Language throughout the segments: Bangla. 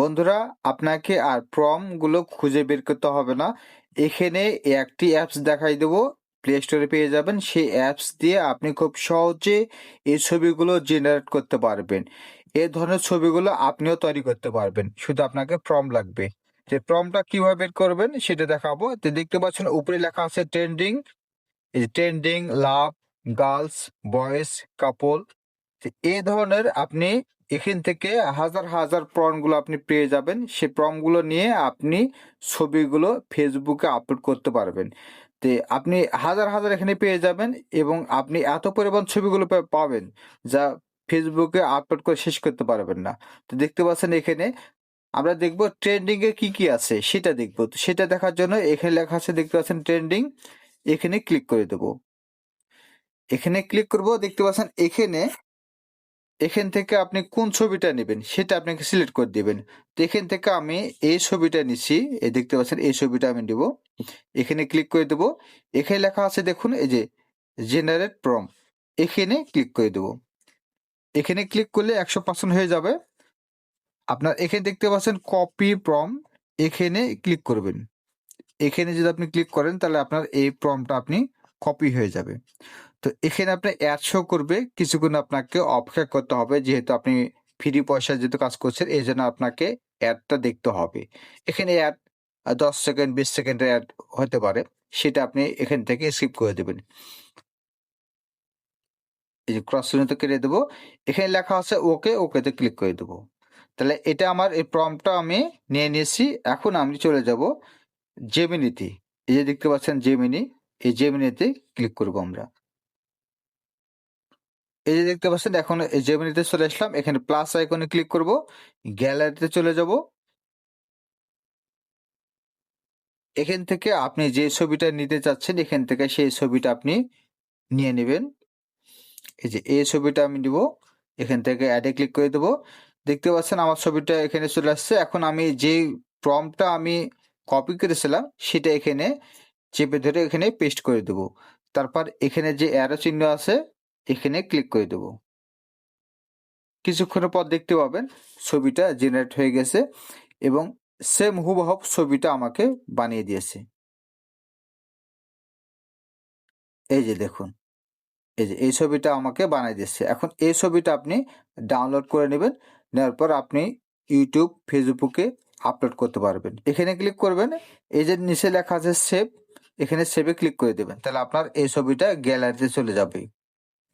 বন্ধুরা, আপনাকে আর প্রমগুলো খুঁজে বের করতে হবে না। এখানে একটি অ্যাপস দেখাই দেবো। প্লে স্টোরে পেয়ে যাবেন। সেই অ্যাপস দিয়ে আপনি খুব সহজে এই ছবিগুলো জেনারেট করতে পারবেন। এই ধরনের ছবিগুলো আপনিও তৈরি করতে পারবেন। শুধু আপনাকে ফর্ম লাগবে। যে ফর্মটা কীভাবে বের করবেন সেটা দেখাবো। তো দেখতে পাচ্ছেন উপরে লেখা আছে ট্রেন্ডিং এই trending love girls boys couple এই ধরনের আপনি এখান থেকে হাজার হাজার প্রমগুলো আপনি পেয়ে যাবেন। সেই প্রমগুলো নিয়ে আপনি ছবিগুলো ফেসবুকে আপলোড করতে পারবেন। তো আপনি হাজার হাজার এখানে পেয়ে যাবেন এবং আপনি এত পরিমাণ ছবিগুলো পাবেন যা ফেসবুকে আপলোড করে শেষ করতে পারবেন না। তো দেখতে পাচ্ছেন এখানে আমরা দেখব ট্রেন্ডিংয়ে কি কি আছে, সেটা দেখব। তো সেটা দেখার জন্য এখানে লেখা আছে, দেখতে পাচ্ছেন ট্রেন্ডিং এখানে ক্লিক করে দেব। এখানে ক্লিক করব, দেখতে পাচ্ছেন এখানে এখান থেকে আপনি কোন ছবিটা নেবেন সেটা আপনাকে সিলেক্ট করে দেবেন। তো এখান থেকে আমি এই ছবিটা নিচ্ছি এই দেখতে পাচ্ছেন, এই ছবিটা আমি নেব। এখানে ক্লিক করে দেব। এখানে লেখা আছে, দেখুন, এই যে জেনারেট প্রম এখানে ক্লিক করে দেব। এখানে ক্লিক করলে একশো পার্সেন্ট হয়ে যাবে। আপনার এখানে দেখতে পাচ্ছেন কপি প্রম এখানে ক্লিক করবেন। এখানে যদি আপনি ক্লিক করেন, তাহলে আপনার এই প্রমটা আপনি কপি হয়ে যাবে। তো এখানে আপনি অ্যাড শো করবে, কিছুক্ষণ আপনাকে অপেক্ষা করতে হবে, যেহেতু আপনি ফ্রি পয়সা যেহেতু কাজ করছেন এই জন্য আপনাকে অ্যাডটা দেখতে হবে। এখানে অ্যাড দশ সেকেন্ড বিশ সেকেন্ডের অ্যাড হতে পারে, সেটা আপনি এখান থেকে স্কিপ করে দেবেন। এই যে ক্রস চিহ্নতে কেটে দেবো, এখানে লেখা আছে ওকে ওকেতে ক্লিক করে দেবো। তাহলে এটা আমার, এই প্রমটা আমি নিয়ে নিয়েছি, এখন আমি চলে যাব জেমিনিতে এই যে দেখতে পাচ্ছেন জেমিনি এই জেমিনিতে ক্লিক করব আমরা। এই যে দেখতে পাচ্ছেন, এখন এই জেমিনিতে চলে আসলাম, এখানে প্লাস আইকনে ক্লিক করব গ্যালারিতে চলে যাব। এখান থেকে আপনি যে ছবিটা নিতে চাচ্ছেন, এখান থেকে সেই ছবিটা আপনি নিয়ে নেবেন। এই যে এই ছবিটা আমি নিব, এখান থেকে অ্যাডে ক্লিক করে দেবো। দেখতে পাচ্ছেন, আমার ছবিটা এখানে চলে আসছে। এখন আমি যে প্রমটা আমি কপি করেছিলাম, সেটা এখানে চেপে ধরে এখানে পেস্ট করে দেবো। তারপর এখানে যে অ্যারো চিহ্ন আছে, এখানে ক্লিক করে দেবো। কিছুক্ষণের পর দেখতে পাবেন ছবিটা জেনারেট হয়ে গেছে এবং সেম হুবহব ছবিটা আমাকে বানিয়ে দিয়েছে। এই যে দেখুন, এই যে এই ছবিটা আমাকে বানিয়ে দিয়েছে। এখন এই ছবিটা আপনি ডাউনলোড করে নেবেন, নেওয়ার পর আপনি ইউটিউব ফেসবুকে আপলোড করতে পারবেন। এখানে ক্লিক করবেন, এই যে নিচে লেখা আছে সেভ এখানে সেভে ক্লিক করে দেবেন। তাহলে আপনার এই ছবিটা গ্যালারিতে চলে যাবে।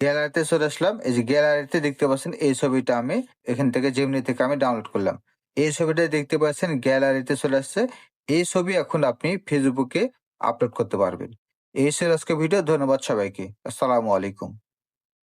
গ্যালারিতে চলে আসলাম। এই যে গ্যালারিতে দেখতে পাচ্ছেন, এই ছবিটা আমি এখান থেকে জেমনি থেকে আমি ডাউনলোড করলাম। এই ছবিটা দেখতে পাচ্ছেন গ্যালারিতে চলে আসছে। এই ছবি এখন আপনি ফেসবুকে আপলোড করতে পারবেন। এই ছিল আজকে ভিডিও ধন্যবাদ সবাইকে। আসসালামু আলাইকুম।